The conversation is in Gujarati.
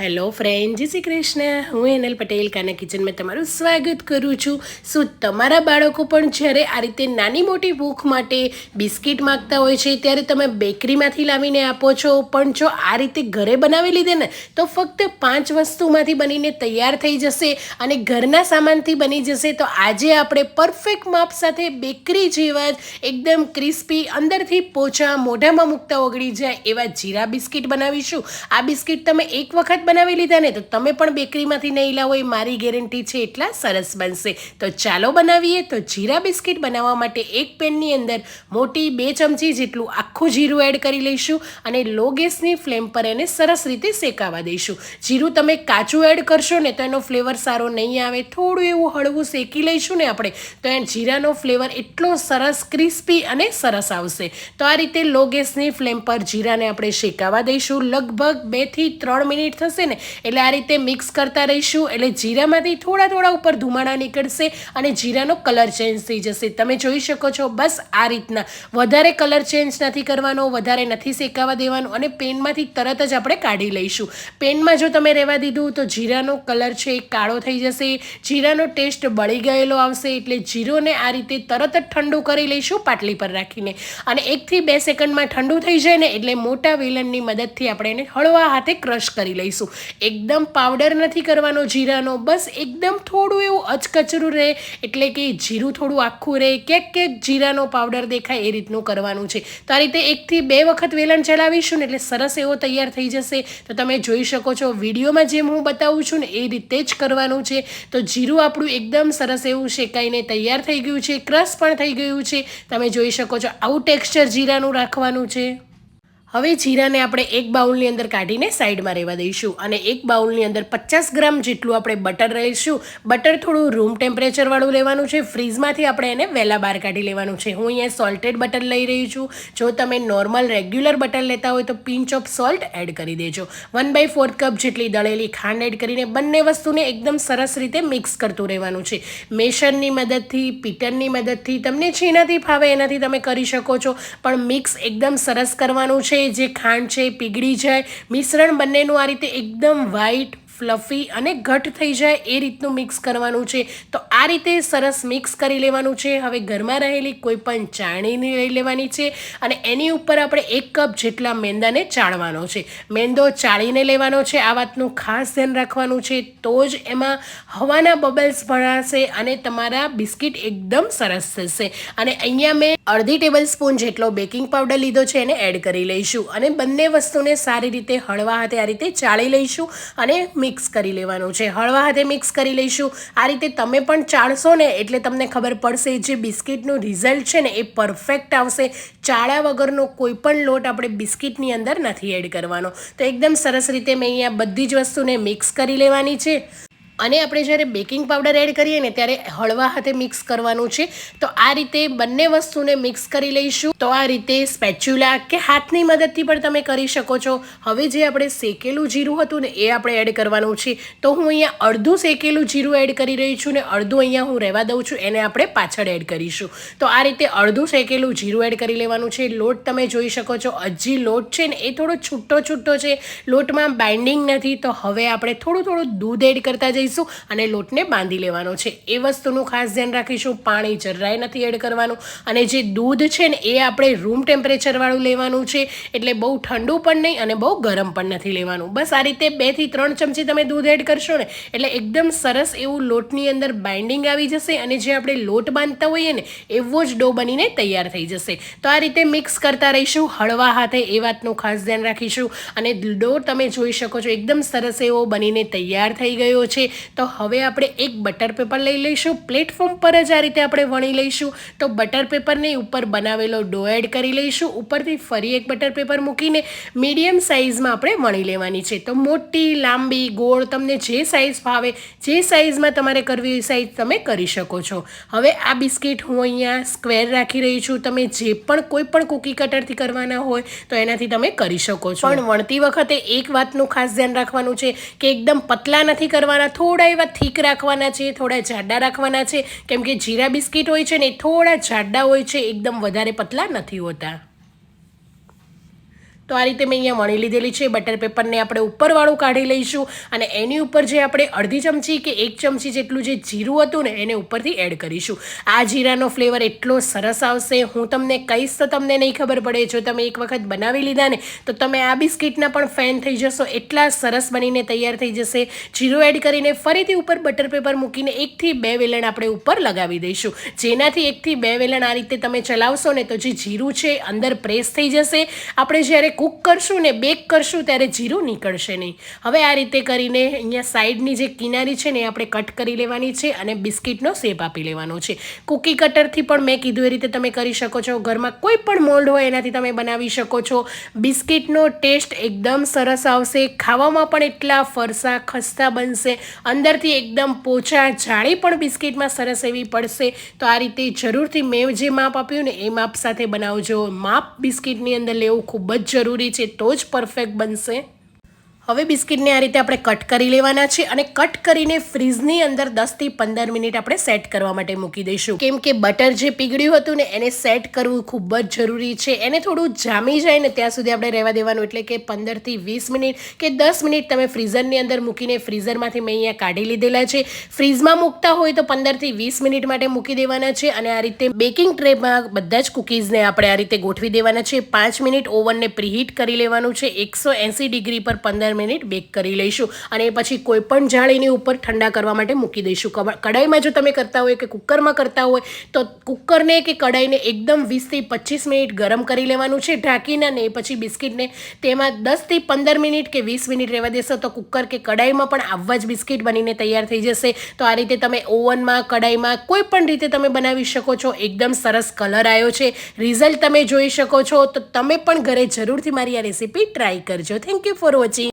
હેલો ફ્રેન્ડ જય શ્રી કૃષ્ણ. હું એનલ પટેલ, કાના કિચનમાં તમારું સ્વાગત કરું છું. શું તમારા બાળકો પણ જ્યારે આ રીતે નાની મોટી ભૂખ માટે બિસ્કિટ માગતા હોય છે, ત્યારે તમે બેકરીમાંથી લાવીને આપો છો. પણ જો આ રીતે ઘરે બનાવી લીધે ને, તો ફક્ત પાંચ વસ્તુમાંથી બનીને તૈયાર થઈ જશે અને ઘરના સામાનથી બની જશે. તો આજે આપણે પરફેક્ટ માપ સાથે બેકરી જેવા જ એકદમ ક્રિસ્પી, અંદરથી પોચા, મોઢામાં મૂકતા ઓગળી જાય એવા જીરા બિસ્કિટ બનાવીશું. આ બિસ્કિટ તમે એક વખત બનાવી લીધા ને, તો તમે પણ બેકરીમાંથી નહીં લાવો એ મારી ગેરંટી છે, એટલા સરસ બનશે. તો ચાલો બનાવીએ, તો જીરા બિસ્કિટ બનાવવા માટે એક પેનની અંદર મોટી બે ચમચી જેટલું આખું જીરું એડ કરી લઈશું અને લો ગેસની ફ્લેમ પર એને સરસ રીતે શેકાવા દઈશું. જીરું તમે કાચું એડ કરશો ને, તો એનો ફ્લેવર સારો નહીં આવે. થોડું એવું હળવું શેકી લઈશું ને આપણે, તો એ જીરાનો ફ્લેવર એટલો સરસ ક્રિસ્પી અને સરસ આવશે. તો આ રીતે લો ગેસની ફ્લેમ પર જીરાને આપણે શેકાવા દઈશું લગભગ બેથી ત્રણ મિનિટ થશે ને? એટલે આ રીતે મિક્સ કરતા રહીશું. એટલે જીરામાંથી થોડા થોડા ઉપર ધુમાડા નીકળશે અને જીરાનો કલર ચેન્જ થઈ જશે. તમે જોઈ શકો છો, બસ આ રીતના. વધારે કલર ચેન્જ નથી કરવાનો, વધારે નથી શેકાવા દેવાનું અને પેનમાંથી તરત જ આપણે કાઢી લઈશું. પેનમાં જો તમે રહેવા દીધું તો જીરાનો કલર છે એ કાળો થઈ જશે. જીરાનો ટેસ્ટ બળી ગયેલો આવશે એટલે જીરોને આ રીતે તરત જ ઠંડુ કરી લઈશું પાટલી પર રાખીને. અને એકથી બે સેકન્ડમાં ઠંડુ થઈ જાય ને એટલે મોટા વેલણની મદદથી આપણે એને હળવા હાથે ક્રશ કરી લઈશું. એકદમ પાવડર નથી કરવાનો જીરાનો. બસ એકદમ થોડું એવું અચકચરું રહે. એટલે કે જીરું થોડું આખું રહે. ક્યાંક ક્યાંક જીરાનો પાવડર દેખાય એ રીતનું કરવાનું છે. તો આ રીતે એકથી બે વખત વેલણ ચલાવીશું ને એટલે સરસ એવો તૈયાર થઈ જશે. તો તમે જોઈ શકો છો વિડીયોમાં જેમ હું બતાવું છું ને એ રીતે જ કરવાનું છે. તો જીરું આપણું એકદમ સરસ એવું શેકાઈને તૈયાર થઈ ગયું છે. ક્રશ પણ થઈ ગયું છે. તમે જોઈ શકો છો આવું ટેક્સચર જીરાનું રાખવાનું છે. હવે જીરાને આપણે એક બાઉલની અંદર કાઢીને સાઈડમાં રહેવા દઈશું અને એક બાઉલની અંદર પચાસ ગ્રામ જેટલું આપણે બટર લઈશું બટર થોડું રૂમ ટેમ્પરેચરવાળું લેવાનું છે. ફ્રીઝમાંથી આપણે એને વહેલા બહાર કાઢી લેવાનું છે. હું અહીંયા સોલ્ટેડ બટર લઈ રહી છું. જો તમે નોર્મલ રેગ્યુલર બટર લેતા હોય તો પિંચ ઓફ સોલ્ટ એડ કરી દેજો. વન બાય ફોર્થ કપ જેટલી દળેલી ખાંડ એડ કરીને બંને વસ્તુને એકદમ સરસ રીતે મિક્સ કરતું રહેવાનું છે. મેશરની મદદથી, પીટરની મદદથી, તમને જેનાથી ફાવે એનાથી તમે કરી શકો છો. પણ મિક્સ એકદમ સરસ કરવાનું છે. જે ખાંડ છે એ પીગળી જાય. મિશ્રણ બંનેનું આ રીતે એકદમ વ્હાઈટ ફ્લફી અને ઘટ થઈ જાય એ રીતનું મિક્સ કરવાનું છે. તો આ રીતે સરસ મિક્સ કરી લેવાનું છે. હવે ઘરમાં રહેલી કોઈ પણ ચાણીની લઈ લેવાની છે અને એની ઉપર આપણે એક કપ જેટલા મેંદાને ચાળવાનો છે. મેંદો ચાળીને લેવાનો છે. આ વાતનું ખાસ ધ્યાન રાખવાનું છે. તો જ એમાં હવાના બબલ્સ ભરાશે અને તમારા બિસ્કિટ એકદમ સરસ થશે. અને અહીંયા મેં અડધી ટેબલ સ્પૂન જેટલો બેકિંગ પાવડર લીધો છે. એને એડ કરી લઈશું. અને બંને વસ્તુને સારી રીતે હળવા હાથે આ રીતે ચાળી લઈશું અને મિક્સ કરી લેવાનું છે. હળવા હાથે મિક્સ કરી લઈશું. આ રીતે તમે પણ ચાળશો ને એટલે તમને ખબર પડશે જે બિસ્કિટનું રિઝલ્ટ છે ને એ પરફેક્ટ આવશે. ચાળા વગરનો કોઈ પણ લોટ આપણે બિસ્કિટની અંદર નથી એડ કરવાનો. તો એકદમ સરસ રીતે મેં અહીંયા બધી જ વસ્તુને મિક્સ કરી લેવાની છે. અને આપણે જ્યારે બેકિંગ પાવડર એડ કરીએ ને ત્યારે હળવા હાથે મિક્સ કરવાનું છે, તો આ રીતે બંને વસ્તુને મિક્સ કરી લઈશું. તો આ રીતે સ્પેચ્યુલા કે હાથની મદદથી પણ તમે કરી શકો છો. હવે જે આપણે શેકેલું જીરું હતું ને, એ આપણે એડ કરવાનું છે. તો હું અહીંયા અડધું શેકેલું જીરું એડ કરી રહી છું ને અડધું અહીંયા હું રહેવા દઉં છું, એને આપણે પાછળ એડ કરીશું. તો આ રીતે અડધું શેકેલું જીરું એડ કરી લેવાનું છે. લોટ તમે જોઈ શકો છો હજી લોટ છે ને, એ થોડો છૂટો છૂટો છે. લોટમાં બાઇન્ડિંગ નથી, તો હવે આપણે થોડું થોડું દૂધ એડ કરતા જઈશું. લઈશું અને લોટને બાંધી લેવાનો છે. એ વસ્તુનું ખાસ ધ્યાન રાખીશું. પાણી જરાય નથી એડ કરવાનું. અને જે દૂધ છે ને, એ આપણે રૂમ ટેમ્પરેચરવાળું લેવાનું છે. એટલે બહુ ઠંડુ પણ નહીં અને બહુ ગરમ પણ નથી લેવાનું. બસ આ રીતે બેથી ત્રણ ચમચી તમે દૂધ એડ કરશો ને, એટલે એકદમ સરસ એવું લોટની અંદર બાઇન્ડિંગ આવી જશે અને જે આપણે લોટ બાંધતા હોઈએ ને, એવો જ ડો બનીને તૈયાર થઈ જશે. તો આ રીતે મિક્સ કરતા રહીશું. હળવા હાથે એ વાતનું ખાસ ધ્યાન રાખીશું. અને ડો તમે જોઈ શકો છો, એકદમ સરસ એવો બનીને તૈયાર થઈ ગયો છે. તો હવે આપણે એક બટર પેપર લઈ લઈશું. પ્લેટફોર્મ પર જ આ રીતે આપણે વણી લઈશું. તો બટર પેપરની ઉપર બનાવેલો ડો એડ કરી લઈશું. ઉપરથી ફરી એક બટર પેપર મૂકીને મીડિયમ સાઇઝમાં આપણે વણી લેવાની છે. તો મોટી, લાંબી, ગોળ તમને જે સાઇઝ ફાવે, જે સાઇઝમાં તમારે કરવી એ સાઇઝ તમે કરી શકો છો. હવે આ બિસ્કિટ હું અહીંયા સ્ક્વેર રાખી રહી છું. તમે જે પણ કોઈ પણ કૂકી કટરથી કરવાના હોય તો એનાથી તમે કરી શકો છો. પણ વણતી વખતે એક વાતનું ખાસ ધ્યાન રાખવાનું છે કે એકદમ પતલા નથી કરવાના. થોડા થોડા એવા થીક રાખવાના છે, થોડા જાડા રાખવાના છે. કેમ કે જીરા બિસ્કિટ હોય છે ને થોડા જાડા હોય છે, એકદમ વધારે પતલા નથી હોતા. તો આ રીતે મેં અહીંયા વણી લીધેલી છે. બટર પેપરને આપણે ઉપરવાળું કાઢી લઈશું અને એની ઉપર જે આપણે અડધી ચમચી કે એક ચમચી જેટલું જે જીરું હતું ને, એને ઉપરથી એડ કરીશું. આ જીરાનો ફ્લેવર એટલો સરસ આવશે. હું તમને કહીશ તો તમને નહીં ખબર પડે. જો તમે એક વખત બનાવી લીધા ને, તો તમે આ બિસ્કિટના પણ ફેન થઈ જશો. એટલા સરસ બનીને તૈયાર થઈ જશે. જીરું એડ કરીને ફરીથી ઉપર બટર પેપર મૂકીને એકથી બે વેલણ આપણે ઉપર લગાવી દઈશું. જેનાથી એકથી બે વેલણ આ રીતે તમે ચલાવશો ને, તો જે જીરું છે, અંદર પ્રેસ થઈ જશે. આપણે જ્યારે કૂક કરશું ને બેક કરશું ત્યારે જીરું નીકળશે નહીં. હવે આ રીતે કરીને અહીંયા સાઈડની જે કિનારી છે ને એ આપણે કટ કરી લેવાની છે અને બિસ્કિટનો શેપ આપી લેવાનો છે. કૂકી કટરથી પણ મેં કીધું એ રીતે તમે કરી શકો છો. ઘરમાં કોઈ પણ મોલ્ડ હોય એનાથી તમે બનાવી શકો છો. બિસ્કિટનો ટેસ્ટ એકદમ સરસ આવશે. ખાવામાં પણ એટલા ફરસા ખસ્તા બનશે. અંદરથી એકદમ પોચા જાળી પણ બિસ્કિટમાં સરસ એવી પડશે. તો આ રીતે જરૂરથી મેં જે માપ આપ્યું ને એ માપ સાથે બનાવજો. માપ બિસ્કિટની અંદર લેવું ખૂબ જ જરૂરી છે તો જ પરફેક્ટ બનશે. હવે બિસ્કિટને આ રીતે આપણે કટ કરી લેવાના છે અને કટ કરીને ફ્રીઝની અંદર દસથી પંદર મિનિટ આપણે સેટ કરવા માટે મૂકી દઈશું. કેમ કે બટર જે પીગળ્યું હતું ને, એને સેટ કરવું ખૂબ જ જરૂરી છે. એને થોડું જામી જાય ને, ત્યાં સુધી આપણે રહેવા દેવાનું. એટલે કે પંદરથી વીસ મિનિટ કે દસ મિનિટ તમે ફ્રીઝરની અંદર મૂકીને ફ્રીઝરમાંથી મેં અહીંયા કાઢી લીધેલા છે. ફ્રીઝમાં મૂકતા હોય તો પંદરથી વીસ મિનિટ માટે મૂકી દેવાના છે અને આ રીતે બેકિંગ ટ્રેમાં બધા જ કૂકીઝને આપણે આ રીતે ગોઠવી દેવાના છે. પાંચ મિનિટ ઓવનને પ્રીહીટ કરી લેવાનું છે. એકસો એંસી ડિગ્રી પર પંદર મિનિટ બેક કરી લઈશું અને પછી કોઈ પણ જાળીની ઉપર ઠંડા કરવા માટે મૂકી દઈશું. કડાઈમાં જો તમે કરતા હોય કે કુકરમાં કરતા હોય, તો કુકરને કે કડાઈને એકદમ વીસથી પચીસ મિનિટ ગરમ કરી લેવાનું છે, ઢાંકીને અને એ પછી બિસ્કિટને તેમાં દસથી પંદર મિનિટ કે વીસ મિનિટ રહેવા દેશો, તો કુકર કે કડાઈમાં પણ આવવા જ બિસ્કિટ બનીને તૈયાર થઈ જશે. તો આ રીતે તમે ઓવનમાં કડાઈમાં કોઈ પણ રીતે તમે બનાવી શકો છો. એકદમ સરસ કલર આવ્યો છે. રિઝલ્ટ તમે જોઈ શકો છો. તો તમે પણ ઘરે જરૂરથી મારી આ રેસીપી ટ્રાય કરજો. Thank you for watching.